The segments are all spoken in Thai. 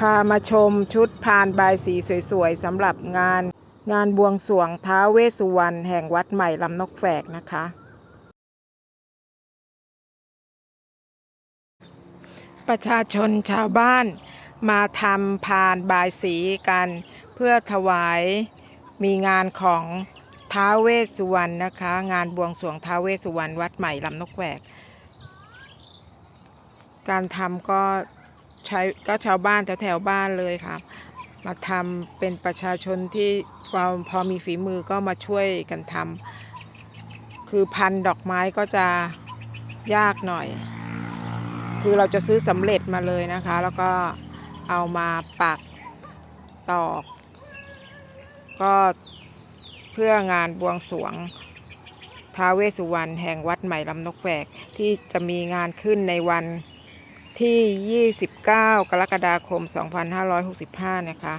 พามาชมชุดพานบายสีสวยๆสำหรับงาน งานบวงสรวงท้าเวสุวรรณแห่งวัดใหม่ลำนกแฝกนะคะ ประชาชนชาวบ้านมาทำพานบายสีกัน เพื่อถวายมีงานของท้าเวสุวรรณนะคะ งานบวงสรวงท้าเวสสุวรรณวัดใหม่ลำนกแหวก การทำก็ ใช้ก็ชาวบ้านแถวแถวๆบ้านเลยค่ะ มาทำเป็นประชาชนที่พอพอมีฝีมือก็มาช่วยกันทำคือพันดอกไม้ก็จะยากหน่อย คือเราจะซื้อสำเร็จมาเลยนะคะ แล้วก็เอามาปักตอก ก็เพื่องานบวงสรวงท้าเวสุวรรณแห่งวัดใหม่ลำนกแวกที่จะมีงานขึ้นในวัน ที่ 29 กรกฎาคม 2565 นะคะ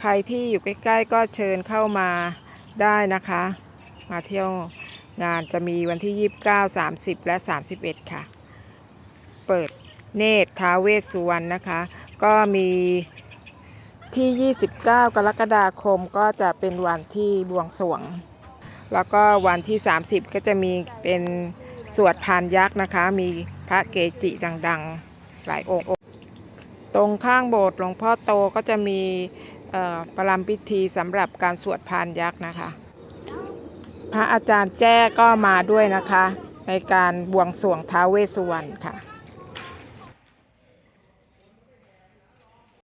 ใครที่อยู่ใกล้ ๆ ก็เชิญเข้ามาได้นะคะ มาเที่ยวงานจะมีวันที่ 29 30 และ 31 ค่ะ เปิดเนตรท้าเวสสุวรรณนะคะ ก็มีที่ 29 กรกฎาคมก็จะเป็นวันที่บวงสรวง แล้วก็วันที่ 30 ก็จะมีเป็น สวดพานยักษ์นะคะ มีพระเกจิดังๆ หลายองค์ ตรงข้างโบสถ์หลวงพ่อโตก็จะมีประลัมพิธีสำหรับการสวดพานยักษ์นะคะ พระอาจารย์แจ้ก็มาด้วยนะคะ ในการบวงสรวงท้าเวสสุวรรณค่ะ